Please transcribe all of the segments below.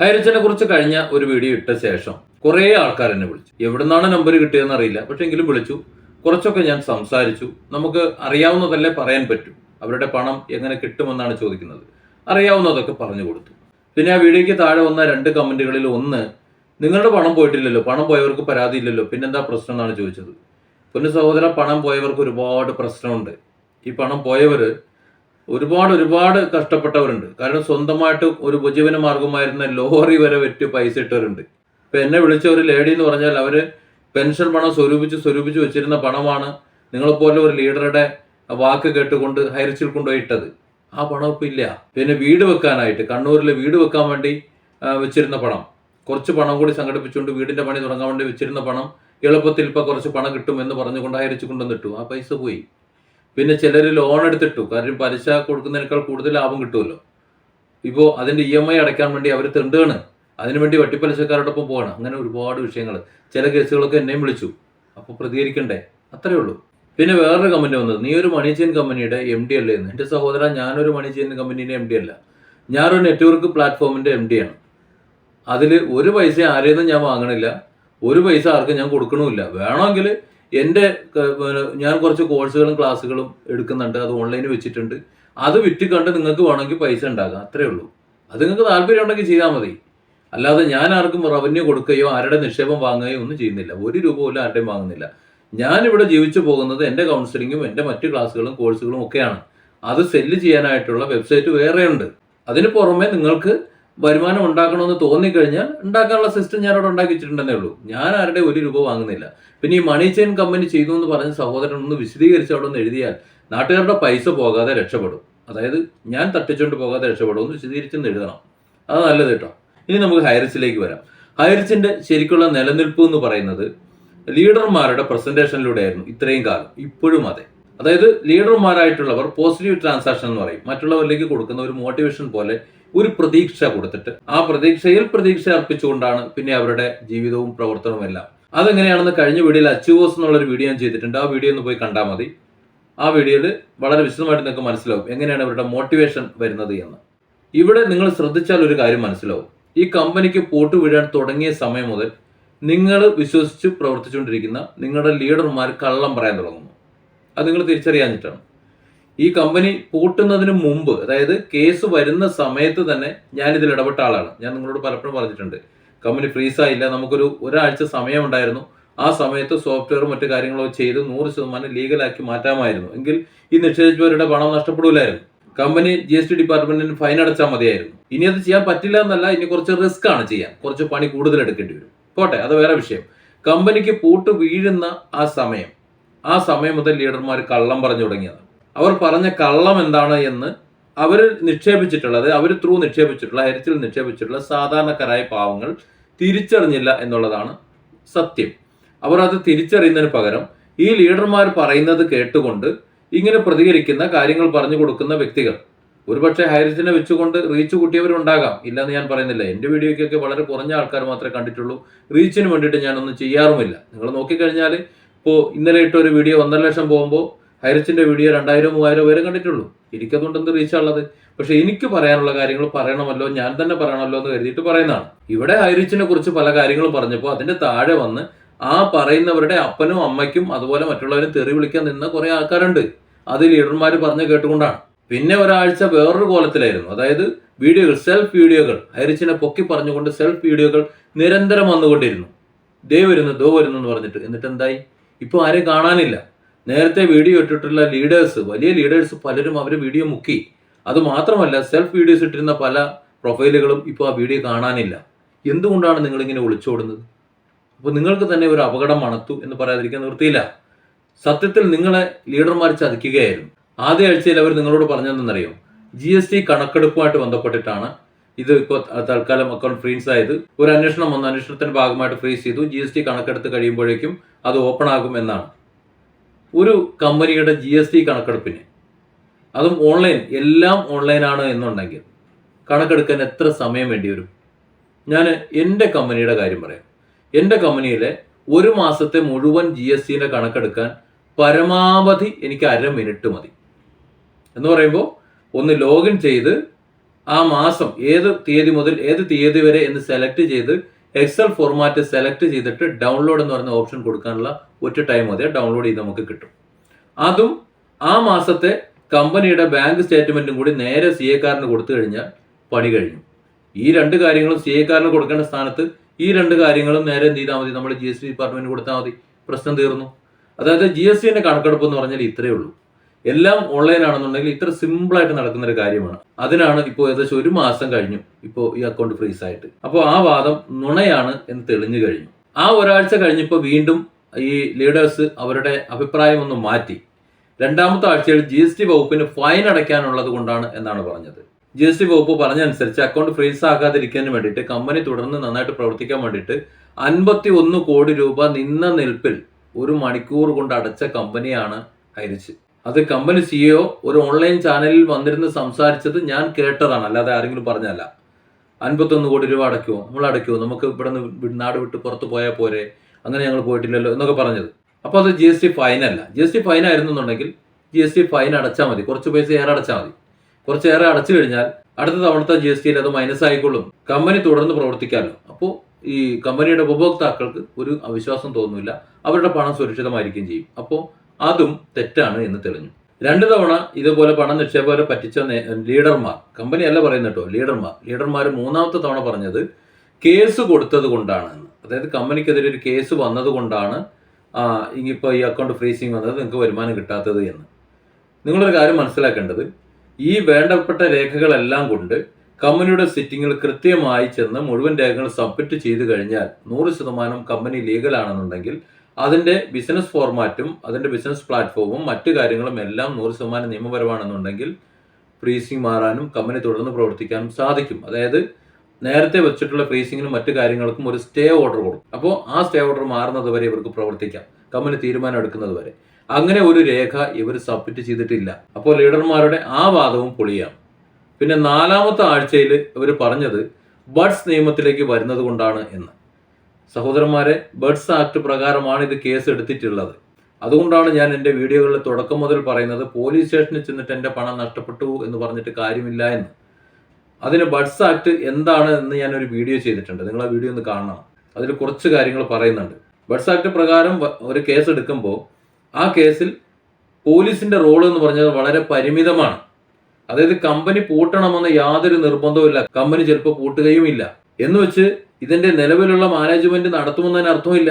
ഹൈറിച്ചിനെ കുറിച്ച് കഴിഞ്ഞ ഒരു വീഡിയോ ഇട്ട ശേഷം കുറേ ആൾക്കാർ എന്നെ വിളിച്ചു. എവിടുന്നാണ് നമ്പർ കിട്ടിയതെന്ന് അറിയില്ല പക്ഷെ എങ്കിലും വിളിച്ചു. കുറച്ചൊക്കെ ഞാൻ സംസാരിച്ചു. നമുക്ക് അറിയാവുന്നതല്ലേ പറയാൻ പറ്റും. അവരുടെ പണം എങ്ങനെ കിട്ടുമെന്നാണ് ചോദിക്കുന്നത്. അറിയാവുന്നതൊക്കെ പറഞ്ഞു കൊടുത്തു. പിന്നെ ആ വീഡിയോയ്ക്ക് താഴെ വന്ന രണ്ട് കമന്റുകളിൽ ഒന്ന് നിങ്ങളുടെ പണം പോയിട്ടില്ലല്ലോ പണം പോയവർക്ക് പരാതി ഇല്ലല്ലോ പിന്നെന്താ പ്രശ്നം എന്നാണ് ചോദിച്ചത്? പൊന്നു സഹോദര പണം പോയവർക്ക് ഒരുപാട് പ്രശ്നമുണ്ട്. ഈ പണം പോയവര് ഒരുപാട് ഒരുപാട് കഷ്ടപ്പെട്ടവരുണ്ട്. കാരണം സ്വന്തമായിട്ട് ഒരു ഉപജീവന മാർഗമായിരുന്ന ലോറി വരെ വെറ്റ് പൈസ ഇട്ടവരുണ്ട്. ഇപ്പൊ എന്നെ വിളിച്ച ഒരു ലേഡി എന്ന് പറഞ്ഞാൽ അവർ പെൻഷൻ പണം സ്വരൂപിച്ച് സ്വരൂപിച്ച് വെച്ചിരുന്ന പണമാണ് നിങ്ങളെപ്പോലെ ഒരു ലീഡറുടെ വാക്ക് കേട്ടുകൊണ്ട് ഹൈറിച്ചിൽ കൊണ്ടുപോയി ഇട്ടത്. ആ പണം ഇപ്പം ഇല്ല. പിന്നെ വീട് വെക്കാനായിട്ട് കണ്ണൂരിൽ വീട് വെക്കാൻ വേണ്ടി വെച്ചിരുന്ന പണം. കുറച്ച് പണം കൂടി സംഘടിപ്പിച്ചുകൊണ്ട് വീടിന്റെ പണി തുടങ്ങാൻ വേണ്ടി വെച്ചിരുന്ന പണം എളുപ്പത്തിൽ ഇപ്പം കുറച്ച് പണം കിട്ടും എന്ന് പറഞ്ഞുകൊണ്ട് ഹൈറിച്ച് കൊണ്ടുവന്നിട്ടു. ആ പൈസ പോയി. പിന്നെ ചിലർ ലോൺ എടുത്തിട്ടു. കാരണം പലിശ കൊടുക്കുന്നതിനേക്കാൾ കൂടുതൽ ലാഭം കിട്ടുമല്ലോ. ഇപ്പോൾ അതിന്റെ ഇ എം ഐ അടയ്ക്കാൻ വേണ്ടി അവർ തെണ്ടുകയാണ്. അതിനുവേണ്ടി വട്ടിപ്പലിശക്കാരോടൊപ്പം പോവാണ്. അങ്ങനെ ഒരുപാട് വിഷയങ്ങൾ ചില കേസുകളൊക്കെ എന്നെയും വിളിച്ചു. അപ്പോൾ പ്രതികരിക്കണ്ടേ? അത്രേ ഉള്ളൂ. പിന്നെ വേറൊരു കമ്പനി വന്നത്. നീ ഒരു മണി ചെയിൻ കമ്പനിയുടെ എം ഡി അല്ലേ എന്ന്. എന്റെ സഹോദരൻ ഞാനൊരു മണി ചെയിൻ കമ്പനീന്റെ എം ഡി അല്ല. ഞാനൊരു നെറ്റ്വർക്ക് പ്ലാറ്റ്ഫോമിന്റെ എം ഡി ആണ്. അതിൽ ഒരു പൈസ ആരെയും ഞാൻ വാങ്ങണില്ല. ഒരു പൈസ ആർക്കും ഞാൻ കൊടുക്കണമില്ല. വേണമെങ്കിൽ എന്റെ ഞാൻ കുറച്ച് കോഴ്സുകളും ക്ലാസ്സുകളും എടുക്കുന്നുണ്ട് അത് ഓൺലൈനിൽ വെച്ചിട്ടുണ്ട്. അത് വിറ്റ് കണ്ട് നിങ്ങൾക്ക് വേണമെങ്കിൽ പൈസ ഉണ്ടാക്കാം അത്രേ ഉള്ളൂ. അത് നിങ്ങൾക്ക് താല്പര്യം ഉണ്ടെങ്കിൽ ചെയ്താൽ മതി. അല്ലാതെ ഞാൻ ആർക്കും റവന്യൂ കൊടുക്കുകയോ ആരുടെ നിക്ഷേപം വാങ്ങുകയോ ഒന്നും ചെയ്യുന്നില്ല. ഒരു രൂപ പോലും ആരുടെയും വാങ്ങുന്നില്ല. ഞാനിവിടെ ജീവിച്ചു പോകുന്നത് എന്റെ കൗൺസിലിങ്ങും എന്റെ മറ്റു ക്ലാസ്സുകളും കോഴ്സുകളും ഒക്കെയാണ്. അത് സെല്ല് ചെയ്യാനായിട്ടുള്ള വെബ്സൈറ്റ് വേറെയുണ്ട്. അതിന് പുറമെ നിങ്ങൾക്ക് വരുമാനം ഉണ്ടാക്കണമെന്ന് തോന്നിക്കഴിഞ്ഞാൽ ഉണ്ടാക്കാനുള്ള സിസ്റ്റം ഞാൻ അവിടെ ഉണ്ടാക്കി വെച്ചിട്ടുണ്ടെന്നേ ഉള്ളൂ. ഞാൻ ആരുടെ ഒരു രൂപ വാങ്ങുന്നില്ല. പിന്നെ ഈ മണി ചെയിൻ കമ്പനി ചെയ്തു എന്ന് പറഞ്ഞ സഹോദരൻ ഒന്ന് വിശദീകരിച്ച് അവിടെ ഒന്ന് എഴുതിയാൽ നാട്ടുകാരുടെ പൈസ പോകാതെ രക്ഷപ്പെടും. അതായത് ഞാൻ തട്ടിച്ചുകൊണ്ട് പോകാതെ രക്ഷപ്പെടും. ഒന്ന് വിശദീകരിച്ചെന്ന് എഴുതണം. അത് നല്ലത് കേട്ടോ. ഇനി നമുക്ക് ഹൈറിച്ചിലേക്ക് വരാം. ഹൈറിച്ചിന്റെ ശരിക്കുള്ള നിലനിൽപ്പ് എന്ന് പറയുന്നത് ലീഡർമാരുടെ പ്രസന്റേഷനിലൂടെയായിരുന്നു ഇത്രയും കാലം. ഇപ്പോഴും അതെ. അതായത് ലീഡർമാരായിട്ടുള്ളവർ പോസിറ്റീവ് ട്രാൻസാക്ഷൻ എന്ന് പറയും. മറ്റുള്ളവരിലേക്ക് കൊടുക്കുന്ന ഒരു മോട്ടിവേഷൻ പോലെ ഒരു പ്രതീക്ഷ കൊടുത്തിട്ട് ആ പ്രതീക്ഷയിൽ പ്രതീക്ഷ അർപ്പിച്ചുകൊണ്ടാണ് പിന്നെ അവരുടെ ജീവിതവും പ്രവർത്തനവും എല്ലാം. അതെങ്ങനെയാണെന്ന് കഴിഞ്ഞ വീഡിയോയിൽ അച്ചുവോസ് എന്നുള്ളൊരു വീഡിയോ ഞാൻ ചെയ്തിട്ടുണ്ട്. ആ വീഡിയോ ഒന്ന് പോയി കണ്ടാൽ മതി. ആ വീഡിയോയിൽ വളരെ വിശദമായിട്ട് നിങ്ങൾക്ക് മനസ്സിലാവും എങ്ങനെയാണ് അവരുടെ മോട്ടിവേഷൻ വരുന്നത് എന്ന്. ഇവിടെ നിങ്ങൾ ശ്രദ്ധിച്ചാൽ ഒരു കാര്യം മനസ്സിലാവും. ഈ കമ്പനിക്ക് പോട്ട് വീഴാൻ തുടങ്ങിയ സമയം മുതൽ നിങ്ങൾ വിശ്വസിച്ച് പ്രവർത്തിച്ചുകൊണ്ടിരിക്കുന്ന നിങ്ങളുടെ ലീഡർമാർ കള്ളം പറയാൻ തുടങ്ങുന്നു. അത് നിങ്ങൾ തിരിച്ചറിയാഞ്ഞിട്ടാണ്. ഈ കമ്പനി പൂട്ടുന്നതിന് മുമ്പ് അതായത് കേസ് വരുന്ന സമയത്ത് തന്നെ ഞാൻ ഇതിൽ ഇടപെട്ട ആളാണ്. ഞാൻ നിങ്ങളോട് പലപ്പോഴും പറഞ്ഞിട്ടുണ്ട്. കമ്പനി ഫ്രീസായില്ല നമുക്കൊരു ഒരാഴ്ച സമയമുണ്ടായിരുന്നു. ആ സമയത്ത് സോഫ്റ്റ്വെയറും മറ്റു കാര്യങ്ങളോ ചെയ്ത് നൂറ് ശതമാനം ലീഗലാക്കി മാറ്റാമായിരുന്നു. എങ്കിൽ ഈ നിക്ഷേപിച്ചവരുടെ പണം നഷ്ടപ്പെടില്ലായിരുന്നു കമ്പനി ജി എസ് ടി ഡിപ്പാർട്ട്മെന്റിന് ഫൈൻ അടച്ചാൽ മതിയായിരുന്നു. ഇനി അത് ചെയ്യാൻ പറ്റില്ല എന്നല്ല ഇനി കുറച്ച് റിസ്ക് ആണ് ചെയ്യാൻ. കുറച്ച് പണി കൂടുതൽ എടുക്കേണ്ടി വരും. പോട്ടെ അത് വേറെ വിഷയം. കമ്പനിക്ക് പൂട്ട് വീഴുന്ന ആ സമയം ആ സമയം മുതൽ ലീഡർമാർ കള്ളം പറഞ്ഞു തുടങ്ങിയതാണ്. അവർ പറഞ്ഞ കള്ളം എന്താണ് എന്ന് അവർ നിക്ഷേപിച്ചിട്ടുള്ളത് അവർ ത്രൂ നിക്ഷേപിച്ചിട്ടുള്ള ഹരിച്ചിൽ നിക്ഷേപിച്ചിട്ടുള്ള സാധാരണക്കാരായ പാവങ്ങൾ തിരിച്ചറിഞ്ഞില്ല എന്നുള്ളതാണ് സത്യം. അവർ അത് തിരിച്ചറിയുന്നതിന് പകരം ഈ ലീഡർമാർ പറയുന്നത് കേട്ടുകൊണ്ട് ഇങ്ങനെ പ്രതികരിക്കുന്ന കാര്യങ്ങൾ പറഞ്ഞു കൊടുക്കുന്ന വ്യക്തികൾ ഒരുപക്ഷെ ഹൈറിസിനെ വെച്ചുകൊണ്ട് റീച്ച് കൂട്ടിയവരുണ്ടാകാം. ഇല്ലെന്ന് ഞാൻ പറയുന്നില്ല. എന്റെ വീഡിയോയ്ക്കൊക്കെ വളരെ കുറഞ്ഞ ആൾക്കാർ മാത്രമേ കണ്ടിട്ടുള്ളൂ. റീച്ചിന് വേണ്ടിയിട്ട് ഞാനൊന്നും ചെയ്യാറുമില്ല. നിങ്ങൾ നോക്കിക്കഴിഞ്ഞാൽ ഇപ്പോൾ ഇന്നലെ ഇട്ട ഒരു വീഡിയോ ഒന്നര ലക്ഷം പോകുമ്പോൾ ഹൈറിച്ചിന്റെ വീഡിയോ രണ്ടായിരം മൂവായിരം പേരും കണ്ടിട്ടുള്ളൂ. എനിക്കതുകൊണ്ട് എന്ത് റീച്ചാണുള്ളത് പക്ഷെ എനിക്ക് പറയാനുള്ള കാര്യങ്ങൾ പറയണമല്ലോ ഞാൻ തന്നെ പറയണമല്ലോ എന്ന് കരുതിയിട്ട് പറയുന്നതാണ്. ഇവിടെ ഹൈറിച്ചിനെ കുറിച്ച് പല കാര്യങ്ങളും പറഞ്ഞപ്പോൾ അതിന്റെ താഴെ വന്ന് ആ പറയുന്നവരുടെ അപ്പനും അമ്മയ്ക്കും അതുപോലെ മറ്റുള്ളവരും തെറി വിളിക്കാൻ നിന്ന കുറേ ആൾക്കാരുണ്ട്. അത് ലീഡർമാർ പറഞ്ഞ് കേട്ടുകൊണ്ടാണ്. പിന്നെ ഒരാഴ്ച വേറൊരു കോലത്തിലായിരുന്നു. അതായത് വീഡിയോകൾ സെൽഫ് വീഡിയോകൾ. ഹൈറിച്ചിനെ പൊക്കി പറഞ്ഞുകൊണ്ട് സെൽഫ് വീഡിയോകൾ നിരന്തരം വന്നുകൊണ്ടിരുന്നു. ദേ വരുന്നു ദോ വരുന്നു എന്ന് പറഞ്ഞിട്ട്. എന്നിട്ട് എന്തായി? ഇപ്പോൾ ആരെയും കാണാനില്ല. നേരത്തെ വീഡിയോ ഇട്ടിട്ടുള്ള ലീഡേഴ്സ് വലിയ ലീഡേഴ്സ് പലരും അവർ വീഡിയോ മുക്കി. അത് മാത്രമല്ല സെൽഫ് വീഡിയോസ് ഇട്ടിരുന്ന പല പ്രൊഫൈലുകളും ഇപ്പോൾ ആ വീഡിയോ കാണാനില്ല. എന്തുകൊണ്ടാണ് നിങ്ങളിങ്ങനെ ഒളിച്ചോടുന്നത്? അപ്പോൾ നിങ്ങൾക്ക് തന്നെ ഒരു അപകടം മണത്തു എന്ന് പറയാതിരിക്കാൻ നിർത്തിയില്ല സത്യത്തിൽ നിങ്ങളെ ലീഡർമാർ ചതിക്കുകയായിരുന്നു. ആദ്യ ആഴ്ചയിൽ അവർ നിങ്ങളോട് പറഞ്ഞതെന്നറിയോ ജി എസ് ടി കണക്കെടുപ്പുമായിട്ട് ബന്ധപ്പെട്ടിട്ടാണ്. ഇത് ഇപ്പോൾ തൽക്കാലം അക്കൗണ്ട് ഫ്രീസ് ആയത്. ഒരു അന്വേഷണം വന്ന. അന്വേഷണത്തിന്റെ ഭാഗമായിട്ട് ഫ്രീസ് ചെയ്തു. ജി എസ് ടി കണക്കെടുത്ത് കഴിയുമ്പോഴേക്കും അത് ഓപ്പൺ ആകും എന്നാണ് ഒരു കമ്പനിയുടെ ജി എസ് ടി കണക്കെടുപ്പിന്. അതും ഓൺലൈൻ എല്ലാം ഓൺലൈനാണ് എന്നുണ്ടെങ്കിൽ കണക്കെടുക്കാൻ എത്ര സമയം വേണ്ടി വരും? ഞാൻ എന്റെ കമ്പനിയുടെ കാര്യം പറയാം. എന്റെ കമ്പനിയിലെ ഒരു മാസത്തെ മുഴുവൻ ജി എസ് ടിന്റെ കണക്കെടുക്കാൻ പരമാവധി എനിക്ക് അര മിനിറ്റ് മതി. എന്ന് പറയുമ്പോൾ ഒന്ന് ലോഗിൻ ചെയ്ത് ആ മാസം ഏത് തീയതി മുതൽ ഏത് തീയതി വരെ എന്ന് സെലക്ട് ചെയ്ത് എക്സൽ ഫോർമാറ്റ് സെലക്ട് ചെയ്തിട്ട് ഡൗൺലോഡ് എന്ന് പറയുന്ന ഓപ്ഷൻ കൊടുക്കാനുള്ള ഒറ്റ ടൈം മതി. ഡൗൺലോഡ് ചെയ്ത് നമുക്ക് കിട്ടും. അതും ആ മാസത്തെ കമ്പനിയുടെ ബാങ്ക് സ്റ്റേറ്റ്മെന്റും കൂടി നേരെ സി എക്കാരന് കൊടുത്തു കഴിഞ്ഞാൽ പണി കഴിഞ്ഞു. ഈ രണ്ട് കാര്യങ്ങളും സി എക്കാരന് കൊടുക്കേണ്ട സ്ഥാനത്ത് ഈ രണ്ട് കാര്യങ്ങളും നേരെ എന്ത് ചെയ്താൽ മതി? നമ്മൾ ജി എസ് ടി ഡിപ്പാർട്ട്മെന്റ് കൊടുത്താൽ മതി. പ്രശ്നം തീർന്നു. അതായത് ജി എസ് ടിന്റെ കണക്കെടുപ്പ് എന്ന് പറഞ്ഞാൽ ഇത്രയേ ഉള്ളൂ. എല്ലാം ഓൺലൈൻ ആണെന്നുണ്ടെങ്കിൽ ഇത്ര സിമ്പിൾ ആയിട്ട് നടക്കുന്ന ഒരു കാര്യമാണ്. അതിനാണ് ഇപ്പോൾ ഏകദേശം ഒരു മാസം കഴിഞ്ഞു ഇപ്പോൾ ഈ അക്കൗണ്ട് ഫ്രീസ് ആയിട്ട്. അപ്പോൾ ആ വാദം നുണയാണ് എന്ന് തെളിഞ്ഞു കഴിഞ്ഞു. ആ ഒരാഴ്ച കഴിഞ്ഞപ്പോൾ വീണ്ടും ഈ ലീഡേഴ്സ് അവരുടെ അഭിപ്രായം ഒന്ന് മാറ്റി. രണ്ടാമത്തെ ആഴ്ചയിൽ ജി എസ് ടി വകുപ്പിന് ഫൈൻ അടയ്ക്കാനുള്ളത് കൊണ്ടാണ് എന്നാണ് പറഞ്ഞത്. ജി എസ് ടി വകുപ്പ് പറഞ്ഞനുസരിച്ച് അക്കൗണ്ട് ഫ്രീസ് ആകാതിരിക്കാനും വേണ്ടിയിട്ട് കമ്പനി തുടർന്ന് നന്നായിട്ട് പ്രവർത്തിക്കാൻ വേണ്ടിയിട്ട് അൻപത്തി ഒന്ന് കോടി രൂപ നിന്ന നിൽപ്പിൽ ഒരു മണിക്കൂർ കൊണ്ട് അടച്ച കമ്പനിയാണ് ഹൈരിച്ച്. അത് കമ്പനി സിഇഒ ഒരു ഓൺലൈൻ ചാനലിൽ വന്നിരുന്ന് സംസാരിച്ചത് ഞാൻ കേട്ടതാണ് അല്ലാതെ ആരെങ്കിലും പറഞ്ഞല്ല അൻപത്തൊന്ന് കോടി രൂപ അടയ്ക്കുമോ നമ്മൾ അടയ്ക്കുമോ നമുക്ക് ഇവിടെ നിന്ന് നാട് വിട്ട് പുറത്ത് പോയാൽ പോരെ? അങ്ങനെ ഞങ്ങൾ പോയിട്ടില്ലല്ലോ എന്നൊക്കെ പറഞ്ഞത്. അപ്പോൾ അത് ജി എസ് ടി ഫൈൻ അല്ല. ജി എസ് ടി ഫൈൻ ആയിരുന്നുണ്ടെങ്കിൽ ജി എസ് ടി ഫൈൻ അടച്ചാൽ മതി. കുറച്ച് പൈസ ഏറെ അടച്ചാൽ മതി. കുറച്ച് ഏറെ അടച്ചു കഴിഞ്ഞാൽ അടുത്ത തവണത്തെ ജി എസ് ടിയിൽ അത് മൈനസ് ആയിക്കൊള്ളും. കമ്പനി തുടർന്ന് പ്രവർത്തിക്കാമല്ലോ. അപ്പോൾ ഈ കമ്പനിയുടെ ഉപഭോക്താക്കൾക്ക് ഒരു അവിശ്വാസം തോന്നുന്നില്ല അവരുടെ പണം സുരക്ഷിതമായിരിക്കുകയും ചെയ്യും. അപ്പോൾ അതും തെറ്റാണ് എന്ന് തെളിഞ്ഞു. രണ്ടു തവണ ഇതുപോലെ പണം നിക്ഷേപകരെ പറ്റിച്ച ലീഡർമാർ കമ്പനി അല്ല പറയുന്നത് കേട്ടോ ലീഡർമാർ. ലീഡർമാർ മൂന്നാമത്തെ തവണ പറഞ്ഞത് കേസ് കൊടുത്തത് കൊണ്ടാണ് അതായത് കമ്പനിക്കെതിരെ ഒരു കേസ് വന്നത് കൊണ്ടാണ് ഇനിയിപ്പോൾ ഈ അക്കൗണ്ട് ഫ്രീസിങ് വന്നത് നിങ്ങൾക്ക് വരുമാനം കിട്ടാത്തത് എന്ന്. നിങ്ങളൊരു കാര്യം മനസ്സിലാക്കേണ്ടത് ഈ വേണ്ടപ്പെട്ട രേഖകളെല്ലാം കൊണ്ട് കമ്പനിയുടെ സിറ്റിങ്ങിൽ കൃത്യമായി ചെന്ന് മുഴുവൻ രേഖകൾ സബ്മിറ്റ് ചെയ്തു കഴിഞ്ഞാൽ നൂറ് ശതമാനം കമ്പനി ലീഗലാണെന്നുണ്ടെങ്കിൽ അതിന്റെ ബിസിനസ് ഫോർമാറ്റും അതിന്റെ ബിസിനസ് പ്ലാറ്റ്ഫോമും മറ്റു കാര്യങ്ങളും എല്ലാം നൂറ് ശതമാനം നിയമപരമാണെന്നുണ്ടെങ്കിൽ ഫ്രീസിംഗ് മാറാനും കമ്പനി തുടർന്ന് പ്രവർത്തിക്കാനും സാധിക്കും. അതായത് നേരത്തെ വെച്ചിട്ടുള്ള ഫ്രീസിങ്ങിനും മറ്റു കാര്യങ്ങൾക്കും ഒരു സ്റ്റേ ഓർഡർ കൊടുക്കും. അപ്പോൾ ആ സ്റ്റേ ഓർഡർ മാറുന്നത് വരെ ഇവർക്ക് പ്രവർത്തിക്കാം. കമ്പനി തീരുമാനം എടുക്കുന്നത് വരെ. അങ്ങനെ ഒരു രേഖ ഇവർ സബ്മിറ്റ് ചെയ്തിട്ടില്ല. അപ്പോൾ ലീഡർമാരുടെ ആ വാദവും പൊളിയാം. പിന്നെ നാലാമത്തെ ആഴ്ചയിൽ ഇവർ പറഞ്ഞത് ബഡ്സ് നിയമത്തിലേക്ക് വരുന്നത് കൊണ്ടാണ് എന്ന്. സഹോദരന്മാരെ ബേഡ്സ് ആക്ട് പ്രകാരമാണ് ഇത് കേസ് എടുത്തിട്ടുള്ളത്. അതുകൊണ്ടാണ് ഞാൻ എന്റെ വീഡിയോകളിൽ തുടക്കം മുതൽ പറയുന്നത് പോലീസ് സ്റ്റേഷനിൽ ചെന്നിട്ട് എന്റെ പണം നഷ്ടപ്പെട്ടു എന്ന് പറഞ്ഞിട്ട് കാര്യമില്ല എന്ന്. അതിന് ബഡ്സ് ആക്ട് എന്താണ് എന്ന് ഞാൻ ഒരു വീഡിയോ ചെയ്തിട്ടുണ്ട്. നിങ്ങൾ ആ വീഡിയോ ഒന്ന് കാണണം. അതിൽ കുറച്ച് കാര്യങ്ങൾ പറയുന്നുണ്ട്. ബഡ്സ് ആക്ട് പ്രകാരം ഒരു കേസ് എടുക്കുമ്പോൾ ആ കേസിൽ പോലീസിന്റെ റോൾ എന്ന് പറഞ്ഞത് വളരെ പരിമിതമാണ്. അതായത് കമ്പനി പൂട്ടണമെന്ന് യാതൊരു നിർബന്ധവുമില്ല. കമ്പനി ചിലപ്പോൾ പൂട്ടുകയും ഇല്ല എന്ന് വെച്ച് ഇതിന്റെ നിലവിലുള്ള മാനേജ്മെന്റ് നടത്തുമെന്നതിന് അർത്ഥമില്ല.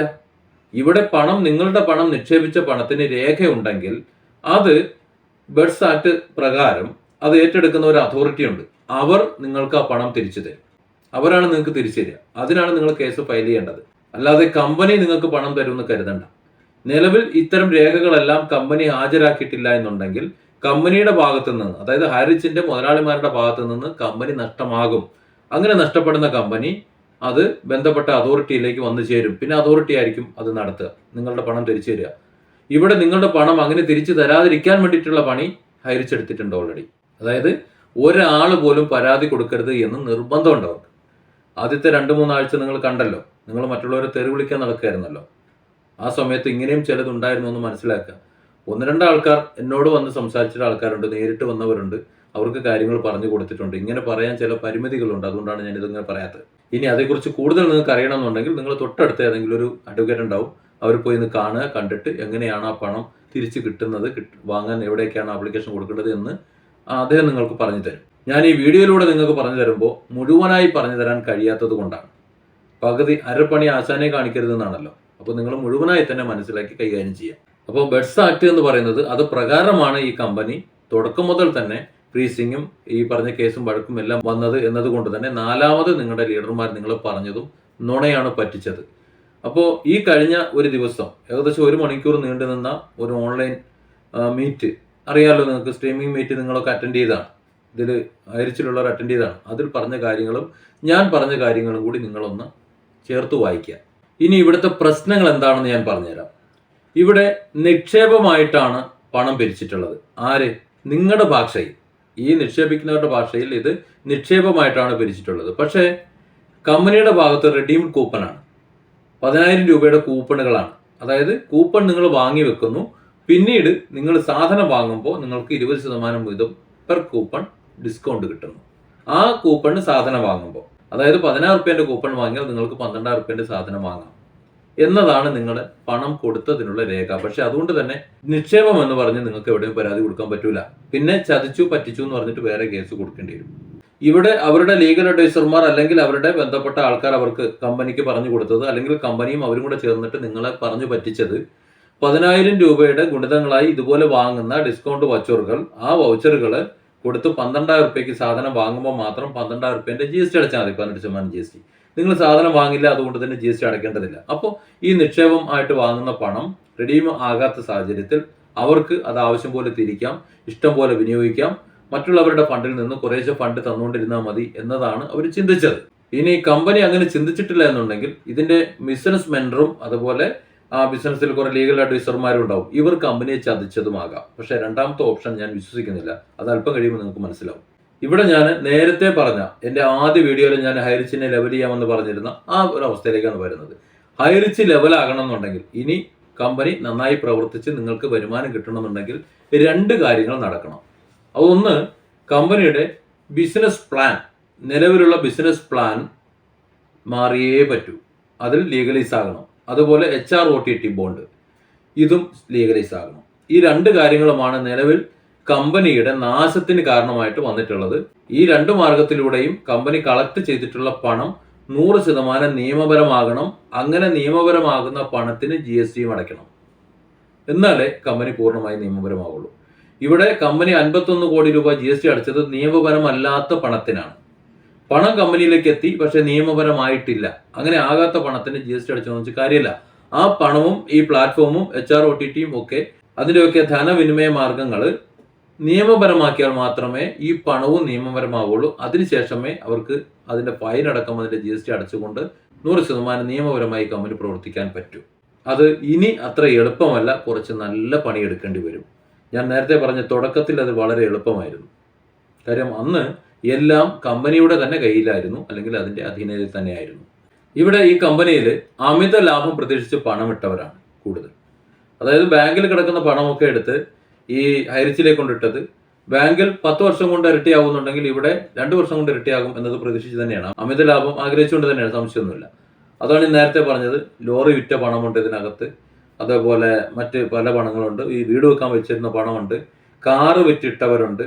ഇവിടെ പണം നിങ്ങളുടെ പണം നിക്ഷേപിച്ച പണത്തിന് രേഖയുണ്ടെങ്കിൽ അത് ബെഡ്സ് ആക്ട് പ്രകാരം അത് ഏറ്റെടുക്കുന്ന ഒരു അതോറിറ്റി ഉണ്ട്. അവർ നിങ്ങൾക്ക് ആ പണം തിരിച്ചു തരും. അവരാണ് നിങ്ങൾക്ക് തിരിച്ചു തരിക. അതിനാണ് നിങ്ങൾ കേസ് ഫയൽ ചെയ്യേണ്ടത്. അല്ലാതെ കമ്പനി നിങ്ങൾക്ക് പണം തരുമെന്ന് കരുതണ്ട. നിലവിൽ ഇത്തരം രേഖകളെല്ലാം കമ്പനി ഹാജരാക്കിയിട്ടില്ല എന്നുണ്ടെങ്കിൽ കമ്പനിയുടെ ഭാഗത്തു നിന്ന് അതായത് ഹാരിച്ചിന്റെ മുതലാളിമാരുടെ ഭാഗത്തു നിന്ന് കമ്പനി നഷ്ടമാകും. അങ്ങനെ നഷ്ടപ്പെടുന്ന കമ്പനി അത് ബന്ധപ്പെട്ട അതോറിറ്റിയിലേക്ക് വന്നു ചേരും. പിന്നെ അതോറിറ്റി ആയിരിക്കും അത് നടത്തുക. നിങ്ങളുടെ പണം തിരിച്ചു തരിക. ഇവിടെ നിങ്ങളുടെ പണം അങ്ങനെ തിരിച്ചു തരാതിരിക്കാൻ വേണ്ടിയിട്ടുള്ള പണി ഹൈരിച്ചെടുത്തിട്ടുണ്ട് ഓൾറെഡി അതായത് ഒരാൾ പോലും പരാതി കൊടുക്കരുത് എന്ന് നിർബന്ധമുണ്ട് അവർക്ക്. ആദ്യത്തെ രണ്ട് മൂന്നാഴ്ച നിങ്ങൾ കണ്ടല്ലോ. നിങ്ങൾ മറ്റുള്ളവരെ തെറി വിളിക്കാൻ നടക്കുകയായിരുന്നല്ലോ. ആ സമയത്ത് ഇങ്ങനെയും ചിലതുണ്ടായിരുന്നു എന്ന് മനസ്സിലാക്കുക. ഒന്ന് രണ്ട് ആൾക്കാർ എന്നോട് വന്ന് സംസാരിച്ചിട്ട് ആൾക്കാരുണ്ട് നേരിട്ട് വന്നവരുണ്ട്. അവർക്ക് കാര്യങ്ങൾ പറഞ്ഞു കൊടുത്തിട്ടുണ്ട്. ഇങ്ങനെ പറയാൻ ചില പരിമിതികളുണ്ട്. അതുകൊണ്ടാണ് ഞാൻ പറയാത്തത്. ഇനി അതേക്കുറിച്ച് കൂടുതൽ നിങ്ങൾക്ക് അറിയണമെന്നുണ്ടെങ്കിൽ നിങ്ങൾ തൊട്ടടുത്ത് ഏതെങ്കിലും ഒരു അഡ്വക്കേറ്റ് ഉണ്ടാവും. അവർ പോയി ഒന്ന് കാണുക കണ്ടിട്ട് എങ്ങനെയാണ് ആ പണം തിരിച്ച് കിട്ടുന്നത് വാങ്ങാൻ എവിടേക്കാണ് ആപ്ലിക്കേഷൻ കൊടുക്കേണ്ടത് എന്ന് അദ്ദേഹം നിങ്ങൾക്ക് പറഞ്ഞു തരും. ഞാൻ ഈ വീഡിയോയിലൂടെ നിങ്ങൾക്ക് പറഞ്ഞു തരുമ്പോൾ മുഴുവനായി പറഞ്ഞു തരാൻ കഴിയാത്തത് കൊണ്ടാണ്. പകുതി അരപ്പണി ആശാനെ കാണിക്കരുതെന്നാണല്ലോ അപ്പോൾ നിങ്ങൾ മുഴുവനായി തന്നെ മനസ്സിലാക്കി കൈകാര്യം ചെയ്യാം. അപ്പോൾ ബെഡ്സ് ആക്ട് എന്ന് പറയുന്നത് അത് പ്രകാരമാണ് ഈ കമ്പനി തുടക്കം മുതൽ തന്നെ ഫ്രീസിങ്ങും ഈ പറഞ്ഞ കേസും വഴക്കും എല്ലാം വന്നത് എന്നതുകൊണ്ട് തന്നെ നാലാമത് നിങ്ങളുടെ ലീഡർമാർ നിങ്ങൾ പറഞ്ഞതും നുണയാണ് പറ്റിച്ചത്. അപ്പോൾ ഈ കഴിഞ്ഞ ഒരു ദിവസം ഏകദേശം ഒരു മണിക്കൂർ നീണ്ടു നിന്ന ഒരു ഓൺലൈൻ മീറ്റ് അറിയാമല്ലോ നിങ്ങൾക്ക് സ്ട്രീമിംഗ് മീറ്റ് നിങ്ങളൊക്കെ അറ്റൻഡ് ചെയ്താണ് ഇതിൽ അരിച്ചിലുള്ളവർ അറ്റൻഡ് ചെയ്താണ് അതിൽ പറഞ്ഞ കാര്യങ്ങളും ഞാൻ പറഞ്ഞ കാര്യങ്ങളും കൂടി നിങ്ങളൊന്ന് ചേർത്ത് വായിക്കുക. ഇനി ഇവിടുത്തെ പ്രശ്നങ്ങൾ എന്താണെന്ന് ഞാൻ പറഞ്ഞുതരാം. ഇവിടെ നിക്ഷേപമായിട്ടാണ് പണം പിരിച്ചിട്ടുള്ളത്. ആര്? നിങ്ങളുടെ ഭാഷയിൽ. ഈ നിക്ഷേപിക്കുന്നവരുടെ ഭാഷയിൽ ഇത് നിക്ഷേപമായിട്ടാണ് പിരിച്ചിട്ടുള്ളത് പക്ഷേ കമ്പനിയുടെ ഭാഗത്ത് റെഡീംഡ് കൂപ്പണാണ്. പതിനായിരം രൂപയുടെ കൂപ്പണുകളാണ്. അതായത് കൂപ്പൺ നിങ്ങൾ വാങ്ങി വെക്കുന്നു. പിന്നീട് നിങ്ങൾ സാധനം വാങ്ങുമ്പോൾ നിങ്ങൾക്ക് ഇരുപത് ശതമാനം വീതം പെർ കൂപ്പൺ ഡിസ്കൗണ്ട് കിട്ടുന്നു. ആ കൂപ്പണ് സാധനം വാങ്ങുമ്പോൾ. അതായത് പതിനാറ് റുപ്യന്റെ കൂപ്പൺ വാങ്ങിയാൽ നിങ്ങൾക്ക് പന്ത്രണ്ടായിരം റുപ്യന്റെ സാധനം വാങ്ങാം. എന്നതാണ് നിങ്ങൾ പണം കൊടുത്തതിനുള്ള രേഖ. പക്ഷെ അതുകൊണ്ട് തന്നെ നിക്ഷേപം എന്ന് പറഞ്ഞ് നിങ്ങൾക്ക് എവിടെയും പരാതി കൊടുക്കാൻ പറ്റൂല. പിന്നെ ചതിച്ചു പറ്റിച്ചു എന്ന് പറഞ്ഞിട്ട് വേറെ കേസ് കൊടുക്കേണ്ടി വരും. ഇവിടെ അവരുടെ ലീഗൽ അഡ്വൈസർമാർ അല്ലെങ്കിൽ അവരുടെ ബന്ധപ്പെട്ട ആൾക്കാർ അവർക്ക് കമ്പനിക്ക് പറഞ്ഞു കൊടുത്തത് അല്ലെങ്കിൽ കമ്പനിയും അവരും കൂടെ ചേർന്നിട്ട് നിങ്ങളെ പറഞ്ഞു പറ്റിച്ചത് പതിനായിരം രൂപയുടെ ഗുണിതങ്ങളായി ഇതുപോലെ വാങ്ങുന്ന ഡിസ്കൗണ്ട് വൗച്ചറുകൾ ആ വൗച്ചറുകൾ കൊടുത്ത് പന്ത്രണ്ടായിരം റുപ്യക്ക് സാധനം വാങ്ങുമ്പോൾ മാത്രം പന്ത്രണ്ടായിരം റുപ്യന്റെ ജി എസ് ടി അടച്ചാൽ മതി പതിനെട്ട് ശതമാനം ജി എസ് ടി നിങ്ങൾ സാധനം വാങ്ങില്ല അതുകൊണ്ട് തന്നെ ജി എസ് ടി അടയ്ക്കേണ്ടതില്ല. അപ്പോൾ ഈ നിക്ഷേപം ആയിട്ട് വാങ്ങുന്ന പണം റിഡീം ആകാത്ത സാഹചര്യത്തിൽ അവർക്ക് അത് ആവശ്യം പോലെ തിരിക്കാം ഇഷ്ടം പോലെ വിനിയോഗിക്കാം. മറ്റുള്ളവരുടെ ഫണ്ടിൽ നിന്ന് കുറേശ്ശെ ഫണ്ട് തന്നുകൊണ്ടിരുന്നാൽ മതി എന്നതാണ് അവർ ചിന്തിച്ചത്. ഇനി കമ്പനി അങ്ങനെ ചിന്തിച്ചിട്ടില്ല എന്നുണ്ടെങ്കിൽ ഇതിന്റെ ബിസിനസ് മെൻറും അതുപോലെ ആ ബിസിനസ്സിൽ കുറെ ലീഗൽ അഡ്വൈസർമാരും ഉണ്ടാവും. ഇവർ കമ്പനിയെ ചതിച്ചതുമാകാം. പക്ഷേ രണ്ടാമത്തെ ഓപ്ഷൻ ഞാൻ വിശ്വസിക്കുന്നില്ല. അത് അല്പം കഴിയുമ്പോൾ നിങ്ങൾക്ക് മനസ്സിലാവും. ഇവിടെ ഞാൻ നേരത്തെ പറഞ്ഞ എന്റെ ആദ്യ വീഡിയോയിൽ ഞാൻ ഹൈറിച്ചിനെ ലെവൽ ചെയ്യാമെന്ന് പറഞ്ഞിരുന്ന ആ ഒരു അവസ്ഥയിലേക്കാണ് വരുന്നത്. ഹൈറിച്ച് ലെവലാകണം എന്നുണ്ടെങ്കിൽ ഇനി കമ്പനി നന്നായി പ്രവർത്തിച്ച് നിങ്ങൾക്ക് വരുമാനം കിട്ടണമെന്നുണ്ടെങ്കിൽ രണ്ട് കാര്യങ്ങൾ നടക്കണം. അതൊന്ന് കമ്പനിയുടെ ബിസിനസ് പ്ലാൻ നിലവിലുള്ള ബിസിനസ് പ്ലാൻ മാറിയേ പറ്റൂ. അതിൽ ലീഗലൈസ് ആകണം. അതുപോലെ H R O T T bond ഇതും ലീഗലൈസ് ആകണം. ഈ രണ്ട് കാര്യങ്ങളുമാണ് നിലവിൽ കമ്പനിയുടെ നാശത്തിന് കാരണമായിട്ട് വന്നിട്ടുള്ളത്. ഈ രണ്ട് മാർഗത്തിലൂടെയും കമ്പനി കളക്ട് ചെയ്തിട്ടുള്ള പണം നൂറ് ശതമാനം നിയമപരമാകണം. അങ്ങനെ നിയമപരമാകുന്ന പണത്തിന് ജി എസ് ടിയും അടയ്ക്കണം. എന്നാലേ കമ്പനി പൂർണമായി നിയമപരമാവുള്ളൂ. ഇവിടെ കമ്പനി അൻപത്തൊന്ന് കോടി രൂപ ജി എസ് ടി അടച്ചത് നിയമപരമല്ലാത്ത പണത്തിനാണ്. പണം കമ്പനിയിലേക്ക് എത്തി പക്ഷെ നിയമപരമായിട്ടില്ല. അങ്ങനെ ആകാത്ത പണത്തിന് ജി എസ് ടി അടച്ചതെന്ന് വെച്ചാൽ കാര്യമില്ല. ആ പണവും ഈ പ്ലാറ്റ്ഫോമും എച്ച് ആർ ഒ ടി ടിയും ഒക്കെ അതിന്റെയൊക്കെ ധനവിനിമയ മാർഗങ്ങൾ നിയമപരമാക്കിയാൽ മാത്രമേ ഈ പണവും നിയമപരമാവുള്ളൂ. അതിനുശേഷമേ അവർക്ക് അതിന്റെ ഫൈൻ അടക്കം അതിന്റെ ജി എസ് ടി അടച്ചുകൊണ്ട് നൂറ് ശതമാനം നിയമപരമായി കമ്പനി പ്രവർത്തിക്കാൻ പറ്റൂ. അത് ഇനി അത്ര എളുപ്പമല്ല കുറച്ച് നല്ല പണിയെടുക്കേണ്ടി വരും. ഞാൻ നേരത്തെ പറഞ്ഞ തുടക്കത്തിൽ അത് വളരെ എളുപ്പമായിരുന്നു. കാര്യം അന്ന് എല്ലാം കമ്പനിയുടെ തന്നെ കയ്യിലായിരുന്നു അല്ലെങ്കിൽ അതിന്റെ അധീനതയിൽ തന്നെയായിരുന്നു. ഇവിടെ ഈ കമ്പനിയിൽ അമിത ലാഭം പ്രതീക്ഷിച്ച് പണമിട്ടവരാണ് കൂടുതൽ. അതായത് ബാങ്കിൽ കിടക്കുന്ന പണമൊക്കെ എടുത്ത് ഈ ഹൈറിച്ചിലേക്ക് കൊണ്ടിട്ടത് ബാങ്കിൽ പത്ത് വർഷം കൊണ്ട് ഇരട്ടിയാവുന്നുണ്ടെങ്കിൽ ഇവിടെ രണ്ട് വർഷം കൊണ്ട് ഇരട്ടിയാകും എന്നത് പ്രതീക്ഷിച്ച് തന്നെയാണ്. അമിത ലാഭം ആഗ്രഹിച്ചുകൊണ്ട് തന്നെയാണ് സംശയമൊന്നുമില്ല. അതാണ് ഈ നേരത്തെ പറഞ്ഞത്. ലോറി വിറ്റ പണമുണ്ട് ഇതിനകത്ത്. അതേപോലെ മറ്റ് പല പണങ്ങളുണ്ട്. ഈ വീട് വെക്കാൻ വെച്ചിരുന്ന പണമുണ്ട്. കാറ് വിറ്റിട്ടവരുണ്ട്.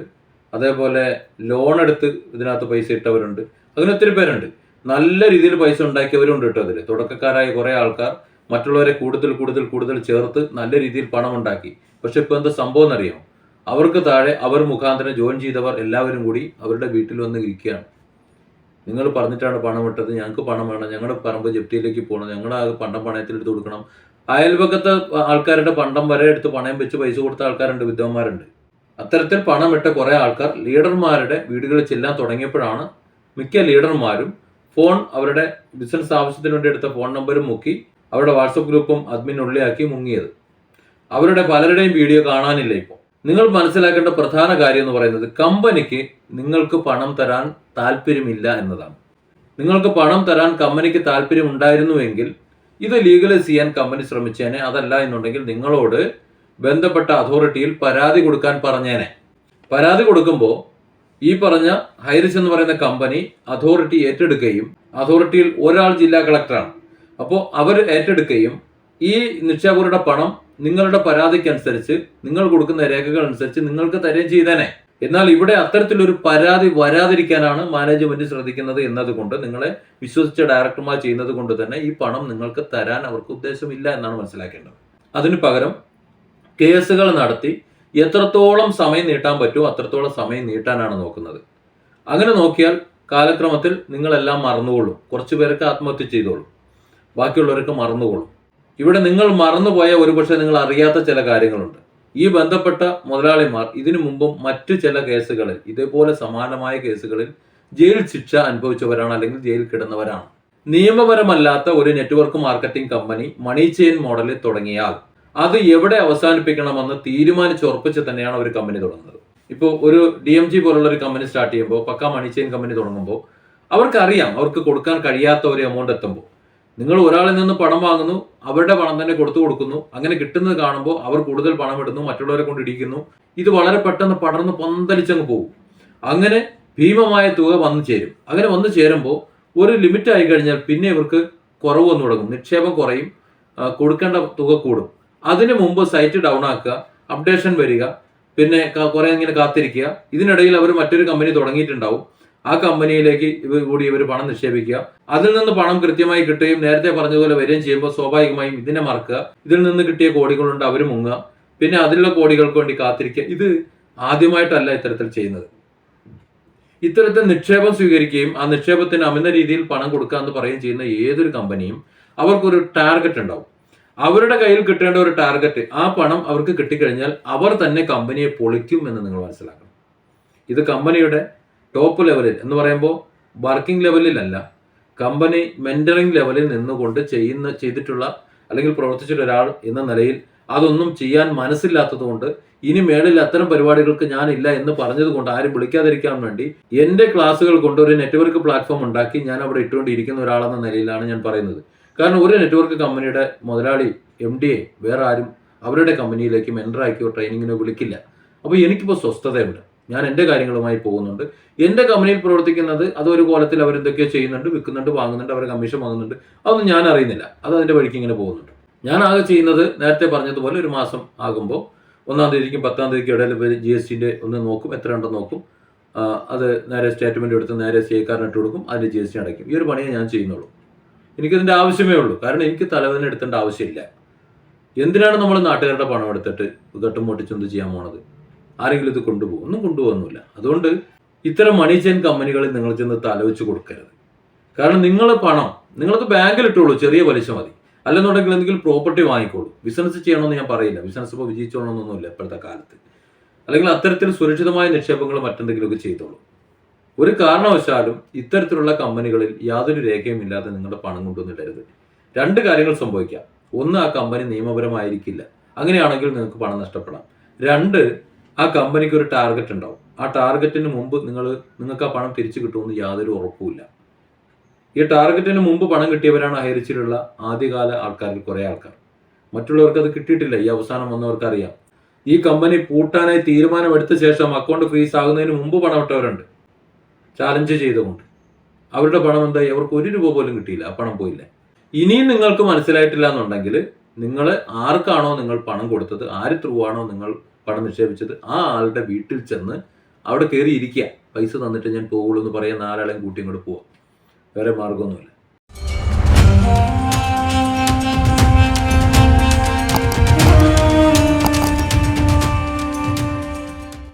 അതേപോലെ ലോൺ എടുത്ത് ഇതിനകത്ത് പൈസ ഇട്ടവരുണ്ട്. അങ്ങനെ ഒത്തിരി പേരുണ്ട്. നല്ല രീതിയിൽ പൈസ ഉണ്ടാക്കിയവരുണ്ട് കേട്ടോ അതിൽ തുടക്കക്കാരായ കുറേ ആൾക്കാർ മറ്റുള്ളവരെ കൂടുതൽ കൂടുതൽ കൂടുതൽ ചേർത്ത് നല്ല രീതിയിൽ പണം ഉണ്ടാക്കി പക്ഷെ ഇപ്പൊ എന്താ സംഭവം എന്നറിയാം? അവർക്ക് താഴെ അവർ മുഖാന്തരം ജോയിൻ ചെയ്തവർ എല്ലാവരും കൂടി അവരുടെ വീട്ടിൽ വന്ന് ഇരിക്കുകയാണ്. നിങ്ങൾ പറഞ്ഞിട്ടാണ് പണം ഇട്ടത്. ഞങ്ങൾക്ക് പണം വേണം. ഞങ്ങളുടെ പറമ്പ് ജപ്തിയിലേക്ക് പോകണം. ഞങ്ങളുടെ പണ്ടം പണയത്തിൽ എടുത്ത് കൊടുക്കണം. അയൽപക്കത്തെ ആൾക്കാരുടെ പണ്ടം വരെ എടുത്ത് പണയം വെച്ച് പൈസ കൊടുത്ത ആൾക്കാരുണ്ട് വിദ്വാന്മാരുണ്ട്. അത്തരത്തിൽ പണം വിട്ട കുറെ ആൾക്കാർ ലീഡർമാരുടെ വീടുകളിൽ ചെല്ലാൻ തുടങ്ങിയപ്പോഴാണ് മിക്ക ലീഡർമാരും ഫോൺ അവരുടെ ബിസിനസ് ആവശ്യത്തിന് വേണ്ടി എടുത്ത ഫോൺ നമ്പരും മുക്കി അവരുടെ വാട്സപ്പ് ഗ്രൂപ്പും അഡ്മിൻ ഉള്ളിയാക്കി മുങ്ങിയത്. അവരുടെ പലരുടെയും വീഡിയോ കാണാനില്ല ഇപ്പോൾ നിങ്ങൾ മനസ്സിലാക്കേണ്ട പ്രധാന കാര്യം എന്ന് പറയുന്നത് കമ്പനിക്ക് നിങ്ങൾക്ക് പണം തരാൻ താല്പര്യമില്ല എന്നതാണ്. നിങ്ങൾക്ക് പണം തരാൻ കമ്പനിക്ക് താല്പര്യം ഉണ്ടായിരുന്നുവെങ്കിൽ ഇത് ലീഗലൈസ് ചെയ്യാൻ കമ്പനി ശ്രമിച്ചേനെ അതല്ല എന്നുണ്ടെങ്കിൽ നിങ്ങളോട് ബന്ധപ്പെട്ട അതോറിറ്റിയിൽ പരാതി കൊടുക്കാൻ പറഞ്ഞേനെ. പരാതി കൊടുക്കുമ്പോൾ ഈ പറഞ്ഞ ഹൈറിസ് എന്ന് പറയുന്ന കമ്പനി അതോറിറ്റി ഏറ്റെടുക്കുകയും അതോറിറ്റിയിൽ ഒരാൾ ജില്ലാ കളക്ടറാണ് അപ്പോൾ അവർ ഏറ്റെടുക്കുകയും ഈ നിക്ഷേപകരുടെ പണം നിങ്ങളുടെ പരാതിക്കനുസരിച്ച് നിങ്ങൾ കൊടുക്കുന്ന രേഖകൾ അനുസരിച്ച് നിങ്ങൾക്ക് തരുകയും ചെയ്തേനെ. എന്നാൽ ഇവിടെ അത്തരത്തിലൊരു പരാതി വരാതിരിക്കാനാണ് മാനേജ്മെന്റ് ശ്രദ്ധിക്കുന്നത് എന്നതുകൊണ്ട് നിങ്ങളെ വിശ്വസിച്ച ഡയറക്ടർമാർ ചെയ്യുന്നത് കൊണ്ട് തന്നെ ഈ പണം നിങ്ങൾക്ക് തരാൻ അവർക്ക് ഉദ്ദേശമില്ല എന്നാണ് മനസ്സിലാക്കേണ്ടത്. അതിന് പകരം കേസുകൾ നടത്തി എത്രത്തോളം സമയം നീട്ടാൻ പറ്റുമോ അത്രത്തോളം സമയം നീട്ടാനാണ് നോക്കുന്നത്. അങ്ങനെ നോക്കിയാൽ കാലക്രമത്തിൽ നിങ്ങളെല്ലാം മറന്നുകൊള്ളും. കുറച്ചു പേരൊക്കെ ആത്മഹത്യ ചെയ്തോളും. ബാക്കിയുള്ളവരൊക്കെ മറന്നുകൊള്ളും. ഇവിടെ നിങ്ങൾ മറന്നുപോയ ഒരുപക്ഷെ നിങ്ങൾ അറിയാത്ത ചില കാര്യങ്ങളുണ്ട്. ഈ ബന്ധപ്പെട്ട മുതലാളിമാർ ഇതിനു മുമ്പും മറ്റു ചില കേസുകളിൽ ഇതേപോലെ സമാനമായ കേസുകളിൽ ജയിൽ ശിക്ഷ അനുഭവിച്ചവരാണ് അല്ലെങ്കിൽ ജയിലിൽ കിടന്നവരാണ്. നിയമപരമല്ലാത്ത ഒരു network marketing company money chain മോഡലിൽ തുടങ്ങിയാൽ അത് എവിടെ അവസാനിപ്പിക്കണമെന്ന് തീരുമാനിച്ചുറപ്പിച്ച് തന്നെയാണ് ഒരു കമ്പനി തുടങ്ങുന്നത്. ഇപ്പോൾ ഒരു ഡി എം ജി പോലുള്ള ഒരു കമ്പനി സ്റ്റാർട്ട് ചെയ്യുമ്പോൾ പക്ക മണി ചെയിൻ കമ്പനി തുടങ്ങുമ്പോൾ അവർക്കറിയാം അവർക്ക് കൊടുക്കാൻ കഴിയാത്ത ഒരു എമൗണ്ട് എത്തുമ്പോൾ. നിങ്ങൾ ഒരാളിൽ നിന്ന് പണം വാങ്ങുന്നു അവരുടെ പണം തന്നെ കൊടുത്തു കൊടുക്കുന്നു. അങ്ങനെ കിട്ടുന്നത് കാണുമ്പോൾ അവർ കൂടുതൽ പണം ഇടുന്നു മറ്റുള്ളവരെ കൊണ്ട് ഇടിക്കുന്നു. ഇത് വളരെ പെട്ടെന്ന് പടർന്ന് പന്തലിച്ചങ്ങ് പോകും അങ്ങനെ ഭീമമായ തുക വന്നു ചേരും. അങ്ങനെ വന്നു ചേരുമ്പോൾ ഒരു ലിമിറ്റ് ആയി കഴിഞ്ഞാൽ പിന്നെ ഇവർക്ക് കുറവ് വന്നു തുടങ്ങും. നിക്ഷേപം കുറയും കൊടുക്കേണ്ട തുക കൂടും. അതിനു മുമ്പ് സൈറ്റ് ഡൗൺ ആക്കുക അപ്ഡേഷൻ വരിക പിന്നെ കുറേ ഇങ്ങനെ കാത്തിരിക്കുക. ഇതിനിടയിൽ അവർ മറ്റൊരു കമ്പനി തുടങ്ങിയിട്ടുണ്ടാവും. ആ കമ്പനിയിലേക്ക് ഇവർ കൂടി ഇവർ പണം നിക്ഷേപിക്കുക. അതിൽ നിന്ന് പണം കൃത്യമായി കിട്ടുകയും നേരത്തെ പറഞ്ഞതുപോലെ വരികയും ചെയ്യുമ്പോൾ സ്വാഭാവികമായും ഇതിനെ മറക്കുക. ഇതിൽ നിന്ന് കിട്ടിയ കോടികളുണ്ട് അവർ മുങ്ങുക. പിന്നെ അതിലുള്ള കോടികൾക്ക് വേണ്ടി കാത്തിരിക്കുക. ഇത് ആദ്യമായിട്ടല്ല ഇത്തരത്തിൽ ചെയ്യുന്നത്. ഇത്തരത്തിൽ നിക്ഷേപം സ്വീകരിക്കുകയും ആ നിക്ഷേപത്തിന് അമിത രീതിയിൽ പണം കൊടുക്കുക എന്ന് പറയുകയും ചെയ്യുന്ന ഏതൊരു കമ്പനിയും അവർക്കൊരു ടാർഗറ്റ് ഉണ്ടാവും. അവരുടെ കയ്യിൽ കിട്ടേണ്ട ഒരു ടാർഗറ്റ് ആ പണം അവർക്ക് കിട്ടിക്കഴിഞ്ഞാൽ അവർ തന്നെ കമ്പനിയെ പൊളിക്കും എന്ന് നിങ്ങൾ മനസ്സിലാക്കണം. ഇത് കമ്പനിയുടെ ടോപ്പ് ലെവലിൽ എന്ന് പറയുമ്പോൾ വർക്കിംഗ് ലെവലിലല്ല കമ്പനി മെന്ററിംഗ് ലെവലിൽ നിന്നുകൊണ്ട് ചെയ്യുന്ന ചെയ്തിട്ടുള്ള അല്ലെങ്കിൽ പ്രവർത്തിച്ചിട്ടുള്ള ഒരാൾ എന്ന നിലയിൽ അതൊന്നും ചെയ്യാൻ മനസ്സില്ലാത്തതുകൊണ്ട് ഇനി മേളിൽ അത്തരം പരിപാടികൾക്ക് ഞാനില്ല എന്ന് പറഞ്ഞതുകൊണ്ട് ആരും വിളിക്കാതിരിക്കാൻ വേണ്ടി എന്റെ ക്ലാസ്സുകൾ കൊണ്ട് ഒരു നെറ്റ്വർക്ക് പ്ലാറ്റ്ഫോം ഉണ്ടാക്കി ഞാൻ അവിടെ ഇട്ടുകൊണ്ടിരിക്കുന്ന ഒരാളെന്ന നിലയിലാണ് ഞാൻ പറയുന്നത്. കാരണം ഒരു നെറ്റ്വർക്ക് കമ്പനിയുടെ മുതലാളി എം ഡി എ വേറെ ആരും അവരുടെ കമ്പനിയിലേക്ക് മെന്ററാക്കിയോ ട്രെയിനിങ്ങിനോ വിളിക്കില്ല. അപ്പോൾ എനിക്കിപ്പോൾ സ്വസ്ഥതയുണ്ട്. ഞാൻ എന്റെ കാര്യങ്ങളുമായി പോകുന്നുണ്ട്. എന്റെ കമ്പനിയിൽ പ്രവർത്തിക്കുന്നത് അത് ഒരു കോലത്തിൽ അവരെന്തൊക്കെയോ ചെയ്യുന്നുണ്ട് വിൽക്കുന്നുണ്ട് വാങ്ങുന്നുണ്ട് അവർ കമ്മീഷൻ വാങ്ങുന്നുണ്ട്. അതൊന്നും ഞാൻ അറിയുന്നില്ല. അത് അതിന്റെ വഴിക്ക് ഇങ്ങനെ പോകുന്നുണ്ട്. ഞാൻ ആകെ ചെയ്യുന്നത് നേരത്തെ പറഞ്ഞതുപോലെ ഒരു മാസം ആകുമ്പോൾ ഒന്നാം തീയതിക്കും പത്താം തീയതിക്കും ഇടയിൽ ജി എസ് ടിന്റെ ഒന്ന് നോക്കും എത്ര ഉണ്ടെന്ന് നോക്കും. അത് നേരെ സ്റ്റേറ്റ്മെന്റ് എടുത്ത് നേരെ സി ഇട്ട് കൊടുക്കും അതിൽ ജി എസ് ടി അടയ്ക്കും. ഈ ഒരു പണിയേ ഞാൻ ചെയ്യുന്നുള്ളൂ. എനിക്കതിന്റെ ആവശ്യമേ ഉള്ളൂ. കാരണം എനിക്ക് തലവേദന എടുത്തേണ്ട ആവശ്യമില്ല. എന്തിനാണ് നമ്മൾ നാട്ടുകാരുടെ പണം എടുത്തിട്ട് ഘട്ടും പൊട്ടിച്ചൊന്ത് ചെയ്യാൻ പോണത്? ആരെങ്കിലും ഇത് കൊണ്ടുപോകും. ഒന്നും കൊണ്ടുപോകുന്നില്ല. അതുകൊണ്ട് ഇത്തരം മണി ചെയിൻ കമ്പനികളിൽ നിങ്ങൾ ചെന്ന് തലവെച്ച് കൊടുക്കരുത്. കാരണം നിങ്ങൾ പണം നിങ്ങൾക്ക് ബാങ്കിൽ ഇട്ടുള്ളൂ ചെറിയ പലിശ മതി. അല്ലെന്നുണ്ടെങ്കിൽ എന്തെങ്കിലും പ്രോപ്പർട്ടി വാങ്ങിക്കോളൂ. ബിസിനസ് ചെയ്യണമെന്ന് ഞാൻ പറയില്ല. ബിസിനസ് ഇപ്പോൾ വിജയിച്ചോണമെന്നൊന്നുമില്ല ഇപ്പോഴത്തെ കാലത്ത്. അല്ലെങ്കിൽ അത്തരത്തിൽ സുരക്ഷിതമായ നിക്ഷേപങ്ങൾ മറ്റെന്തെങ്കിലുമൊക്കെ ചെയ്തോളൂ. ഒരു കാരണവശാലും ഇത്തരത്തിലുള്ള കമ്പനികളിൽ യാതൊരു രേഖയും ഇല്ലാതെ നിങ്ങളുടെ പണം കൊണ്ടുവന്നിടരുത് രണ്ട് കാര്യങ്ങൾ സംഭവിക്കാം. ഒന്ന് ആ കമ്പനി നിയമപരമായിരിക്കില്ല. അങ്ങനെയാണെങ്കിൽ നിങ്ങൾക്ക് പണം നഷ്ടപ്പെടാം. രണ്ട് ആ കമ്പനിക്ക് ഒരു ടാർഗറ്റ് ഉണ്ടാവും. ആ ടാർഗറ്റിന് മുമ്പ് നിങ്ങൾ നിങ്ങൾക്ക് ആ പണം തിരിച്ചു കിട്ടുമെന്ന് യാതൊരു ഉറപ്പുമില്ല. ഈ ടാർഗറ്റിന് മുമ്പ് പണം കിട്ടിയവരാണ് ഹൈറിച്ചിലുള്ള ആദ്യകാല ആൾക്കാരിൽ കുറേ ആൾക്കാർ. മറ്റുള്ളവർക്ക് അത് കിട്ടിയിട്ടില്ല. ഈ അവസാനം വന്നവർക്കറിയാം ഈ കമ്പനി പൂട്ടാനായി തീരുമാനമെടുത്ത ശേഷം അക്കൗണ്ട് ഫ്രീസ് ആകുന്നതിന് മുമ്പ് പണം ഇട്ടവരുണ്ട്. ചാലഞ്ച് ചെയ്തുകൊണ്ട്. അവരുടെ പണം എന്തായി? അവർക്ക് ഒരു രൂപ പോലും കിട്ടിയില്ല. ആ പണം പോയില്ല. ഇനിയും നിങ്ങൾക്ക് മനസ്സിലായിട്ടില്ല എന്നുണ്ടെങ്കിൽ നിങ്ങൾ ആർക്കാണോ നിങ്ങൾ പണം കൊടുത്തത് ആര് ത്രൂ ആണോ നിങ്ങൾ പണം നിക്ഷേപിച്ചത് ആ ആളുടെ വീട്ടിൽ ചെന്ന് അവിടെ കയറി ഇരിക്കുക പൈസ തന്നിട്ട് ഞാൻ പോകുള്ളൂ എന്ന് പറയാൻ നാലാളെയും കൂട്ടി ഇങ്ങോട്ട് പോവാം. വേറെ മാർഗമൊന്നുമില്ല